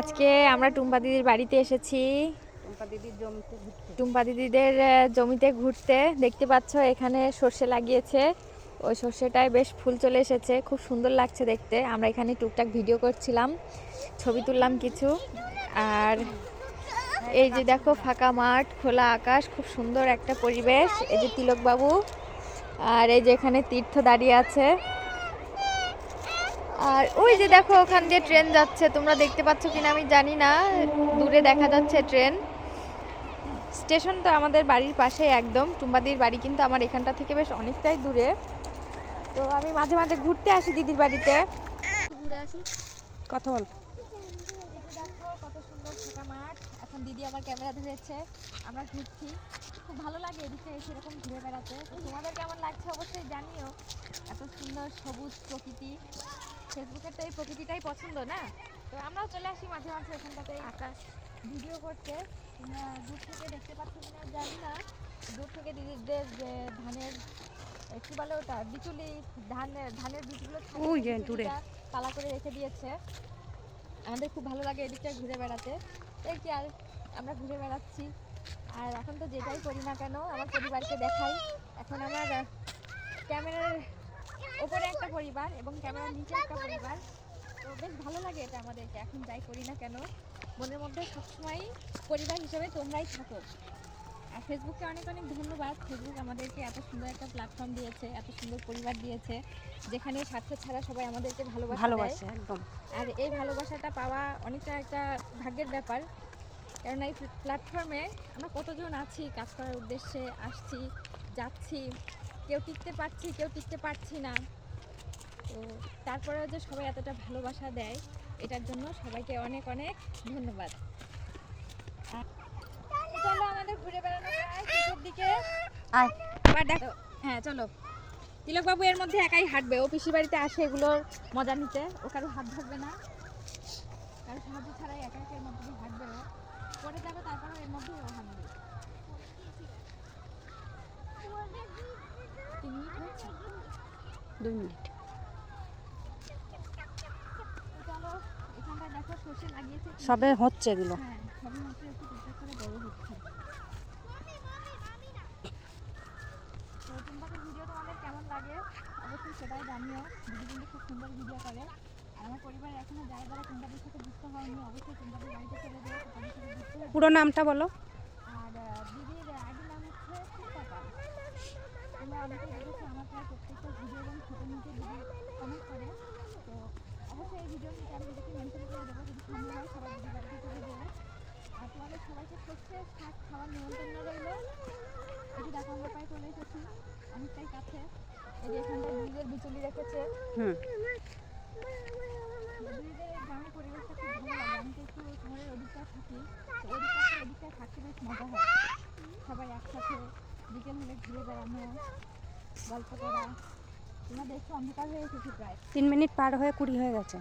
আজকে আমরা টুম্পা দিদির বাড়িতে এসেছি। টুম্পা দিদির জমিতে টুম্পা দিদিদের জমিতে ঘুরতে। দেখতে পাচ্ছ এখানে সর্ষে লাগিয়েছে। ওই সর্ষেটায় বেশ ফুল চলে এসেছে। খুব সুন্দর লাগছে দেখতে। আমরা এখানে টুকটাক ভিডিও করছিলাম ছবি তুললাম কিছু। আর এই যে দেখো ফাঁকা মাঠ খোলা আকাশ খুব সুন্দর একটা পরিবেশ। এই যে তিলকবাবু আর এই যে এখানে তীর্থ দাঁড়িয়ে আছে। আর ওই যে দেখো, ওখান দিয়ে ট্রেন যাচ্ছে। তোমরা দেখতে পাচ্ছ কিনা আমি জানি না। দূরে দেখা যাচ্ছে ট্রেন। স্টেশন তো আমাদের বাড়ির পাশে একদম। টুম্বাদির বাড়ি কিন্তু আমার এখানটা থেকে বেশ অনেকটাই দূরে। তো আমি মাঝে মাঝে ঘুরতে আসি দিদির বাড়িতে। ঘুরে আসি। কথা বল। কত সুন্দর এখন দিদি আমার ক্যামেরা ধরেছে। আমরা ঘুরছি। খুব ভালো লাগে এদিকে এসে এরকম ঘুরে বেড়াতে। তোমাদের কেমন লাগছে অবশ্যই জানিও। এত সুন্দর সবুজ প্রকৃতি। ফেসবুকের তো এই প্রকৃতিটাই পছন্দ না? তো আমরাও চলে আসি মাঝে মাঝে এখানটাতে। আকাশ। ভিডিও করতে। দূর থেকে দেখতে পাচ্ছ কিনা জানি না। দূর থেকে দিদিদের যে ধানের কি বলে ওটা? বিচুলি ধানের ধানের বীজগুলো পালা করে রেখে দিয়েছে। আমাদের খুব ভালো লাগে এদিকটা ঘুরে বেড়াতে। এই কি আর আমরা ঘুরে বেড়াচ্ছি। আর এখন তো যেটাই করি না কেন আমার পরিবারকে দেখাই। এখন আমার ক্যামেরার ওপরে একটা পরিবার এবং ক্যামেরার নিচে একটা পরিবার। তো বেশ ভালো লাগে এটা আমাদেরকে এখন যাই করি না কেন। মনের মধ্যে সবসময় পরিবার হিসেবে তোমরাই থাকো। আর ফেসবুককে অনেক অনেক ধন্যবাদ। ফেসবুক আমাদেরকে এত সুন্দর একটা প্ল্যাটফর্ম দিয়েছে এত সুন্দর পরিবার দিয়েছে যেখানে স্বার্থ ছাড়া সবাই আমাদেরকে ভালোবাসা। ভালোবাসে একদম। আর এই ভালোবাসাটা পাওয়া অনেকটা একটা ভাগ্যের ব্যাপার। কারণ এই প্ল্যাটফর্মে আমরা কতজন আছি কাজ করার উদ্দেশ্যে আসছি যাচ্ছি কেউ টিকতে পারছি কেউ টিকতে পারছি না। তো তারপরেও যে সবাই এতটা ভালোবাসা দেয় এটার জন্য সবাইকে অনেক অনেক ধন্যবাদ। চলো আমাদের ঘুরে বেড়ানো শেষের দিকে। দেখো হ্যাঁ চলো। তিলকবাবু এর মধ্যে একাই হাঁটবে। ও পিসি বাড়িতে আসে এগুলোর মজা নিতে। ও কারও হাত ধরবে না। কারও সাহায্য ছাড়াই একা একা এর মধ্যে হাঁটবে ও। পরে যাবে তারপরে এর মধ্যে ও হাঁটবে। মিনিট দুই মিনিট সবে হচ্ছে এগুলো। সেটাই জানিও দিদি কিন্তু খুব সুন্দর ভিডিও করে আর আমার পরিবারের এখনও যারা যারা তোমাদের সাথে যুক্ত হয়নি অবশ্যই তোমাদের বাড়িতে চলে হয়ে পুরো নামটা বলো আর আহ, দিদির আইডি নাম হচ্ছে সুপাপা আমার প্রায় প্রত্যেকটা ভিডিও এবং ছোটো দিদি কমেন্ট করে তো অবশ্যই এই ভিডিও নিচে আমি করে দেবো যদি সম্ভব হয় সবাই চলে যাবে আর তোমাদের সবাইকে সত্যি শাক খাওয়ার নিমন্ত্রণ রইল এই যে দেখো আমরা প্রায় চলে অনেকটাই কাছে এই যে রেখেছে হুম। গ্রামের পরিবেশটা খুব ভালো লাগে আমি তো শহরের ওদিকটায় থাকি তো ওদিকটা থাকতে বেশ হয় সবাই একসাথে বিকেল হলে ঘুরে বেড়ানো গল্প করা। তোমরা দেখছ অন্ধকার হয়ে এসেছি প্রায়। তিন মিনিট পার হয়ে কুড়ি হয়ে গেছে।